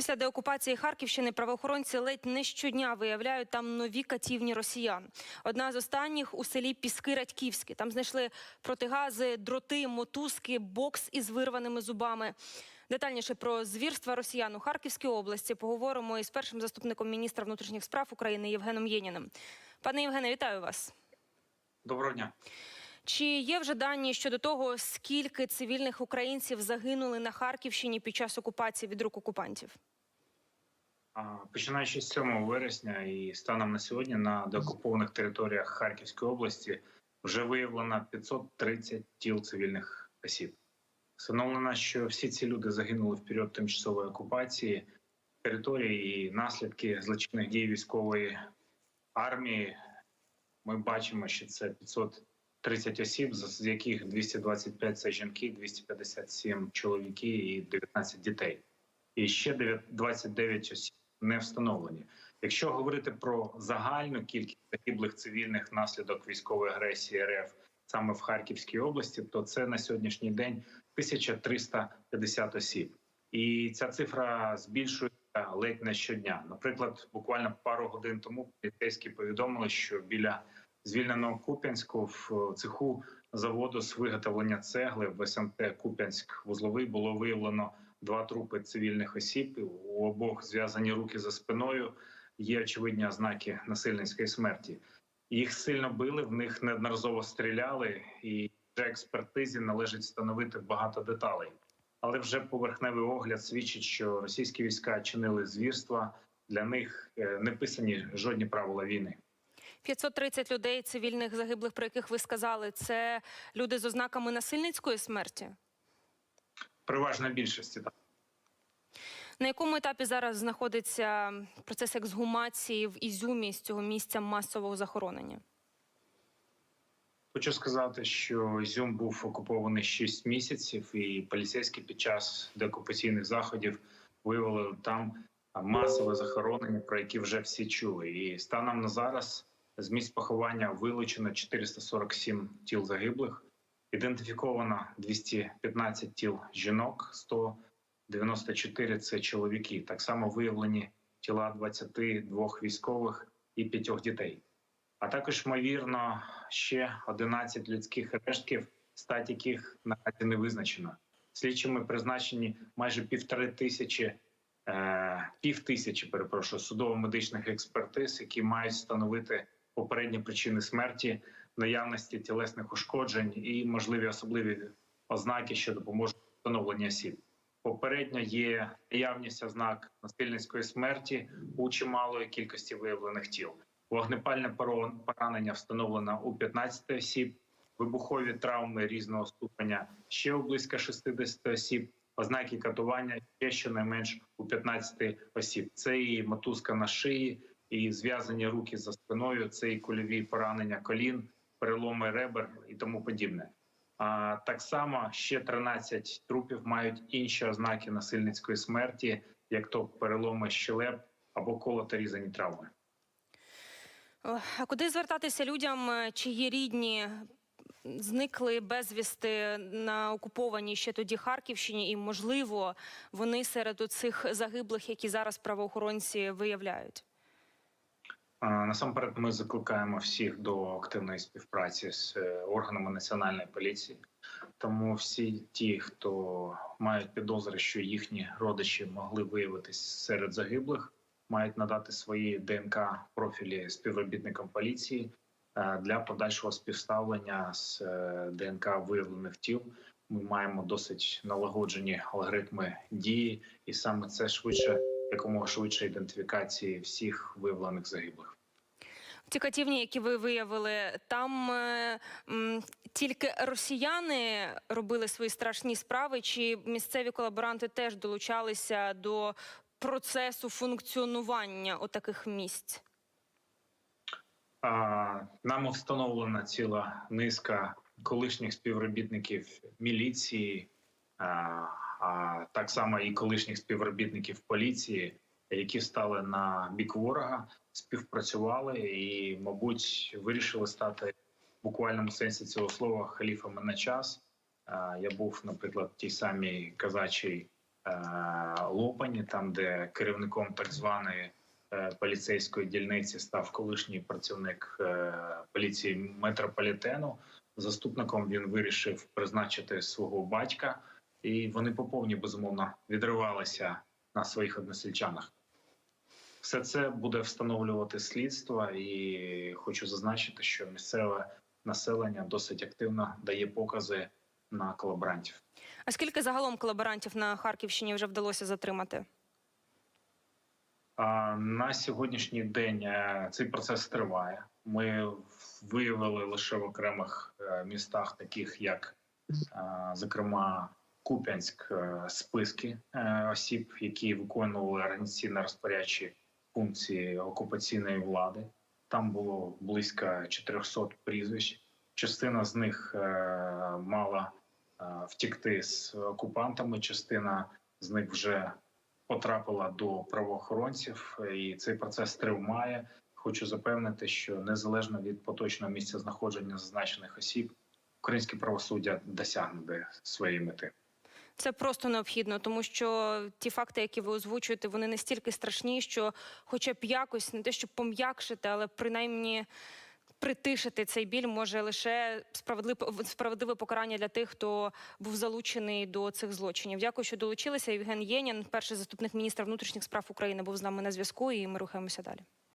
Після деокупації Харківщини правоохоронці ледь не щодня виявляють там нові катівні росіян. Одна з останніх у селі Піски Радьківські. Там знайшли протигази, дроти, мотузки, бокс із вирваними зубами. Детальніше про звірства росіян у Харківській області поговоримо із першим заступником міністра внутрішніх справ України Євгеном Єніним. Пане Євгене, вітаю вас. Доброго дня. Чи є вже дані щодо того, скільки цивільних українців загинули на Харківщині під час окупації від рук окупантів? Починаючи з 7 вересня і станом на сьогодні на деокупованих територіях Харківської області вже виявлено 530 тіл цивільних осіб. Встановлено, що всі ці люди загинули в період тимчасової окупації території і наслідки злочинних дій військової армії. Ми бачимо, що це 530 осіб, з яких 225 – це жінки, 257 – чоловіки і 19 дітей. І ще 9 29 осіб не встановлені. Якщо говорити про загальну кількість загиблих цивільних внаслідок військової агресії РФ саме в Харківській області, то це на сьогоднішній день 1350 осіб. І ця цифра збільшується ледь не щодня. Наприклад, буквально пару годин тому поліцейські повідомили, що біля звільненого Куп'янську в цеху заводу з виготовлення цегли в СМТ Куп'янськ вузловий було виявлено два трупи цивільних осіб. У обох зв'язані руки за спиною. Є очевидні ознаки насильницької смерті. Їх сильно били, в них неодноразово стріляли, і вже експертизі належить встановити багато деталей. Але вже поверхневий огляд свідчить, що російські війська чинили звірства. Для них е, не писані жодні правила війни. 530 людей цивільних загиблих, про яких ви сказали, це люди з ознаками насильницької смерті. Переважна більшості так. На якому етапі зараз знаходиться процес ексгумації в Ізюмі з цього місця масового захоронення? Хочу сказати, що Ізюм був окупований 6 місяців, і поліцейські під час деокупаційних заходів виявили там масове захоронення, про які вже всі чули. І станом на зараз з місць поховання вилучено 447 тіл загиблих, ідентифіковано 215 тіл жінок, 194 – це чоловіки. Так само виявлені тіла 22 військових і 5 дітей. А також ймовірно ще 11 людських рештків, стать яких наразі не визначено. Слідчими призначені майже півтори тисячі е, пів тисячі, перепрошую, судово-медичних експертиз, які мають встановити попередні причини смерті, наявності тілесних ушкоджень і можливі особливі ознаки, що допоможуть встановленню осіб. Попередньо є наявність ознак насильницької смерті у чималої кількості виявлених тіл. Вогнепальне поранення встановлено у 15 осіб, вибухові травми різного ступеня ще у близько 60 осіб, ознаки катування ще щонайменш у 15 осіб. Це і мотузка на шиї, і зв'язані руки за спиною, це і кульові поранення колін, переломи ребер і тому подібне. А так само ще 13 трупів мають інші ознаки насильницької смерті, як то переломи щелеп або колото різані травми. А куди звертатися людям, е, чиї рідні зникли безвісти на окупованій ще тоді Харківщині, і можливо вони серед цих загиблих, які зараз правоохоронці виявляють? Насамперед, ми закликаємо всіх до активної співпраці з е, органами національної поліції. Тому всі ті, хто мають підозри, що їхні родичі могли виявитись серед загиблих, мають надати свої ДНК профілі співробітникам поліції е, для подальшого співставлення з е, ДНК виявлених тіл. Ми маємо досить налагоджені алгоритми дії, і саме це швидше якомога швидше ідентифікації всіх виявлених загиблих. Ті катівні, які ви виявили, там е, м, тільки росіяни робили свої страшні справи, чи місцеві колаборанти теж долучалися до процесу функціонування отаких місць? А, Нам встановлена ціла низка колишніх співробітників міліції, а, а так само і колишніх співробітників поліції, які стали на бік ворога, співпрацювали і, мабуть, вирішили стати в буквальному сенсі цього слова халіфами на час. Я був, наприклад, в тій самій казачій Лопані, там де керівником так званої е, поліцейської дільниці став колишній працівник е, поліції метрополітену. Заступником він вирішив призначити свого батька, і вони по повній безумовно відривалися на своїх односельчанах. Все це буде встановлювати слідство, і хочу зазначити, що місцеве населення досить активно дає покази на колаборантів. А скільки загалом колаборантів на Харківщині вже вдалося затримати? На сьогоднішній день е, цей процес триває. Ми виявили лише в окремих е, містах, таких як, е, зокрема, Куп'янськ, е, списки е, осіб, які виконували організаційно-розпорядчі функції окупаційної влади. Там було близько 400 прізвищ. Частина з них е, мала втікти з окупантами, частина з них вже потрапила до правоохоронців, і цей процес триває. Хочу запевнити, що незалежно від поточного місця знаходження зазначених осіб, українське правосуддя досягне своєї мети. Це просто необхідно, тому що ті факти, які ви озвучуєте, вони настільки страшні, що хоча б якось не те, щоб пом'якшити, але принаймні притишити цей біль може лише справедливе, справедливе покарання для тих, хто був залучений до цих злочинів. Дякую, що долучилися. Євген Єнін, перший заступник міністра внутрішніх справ України, був з нами на зв'язку, і ми рухаємося далі.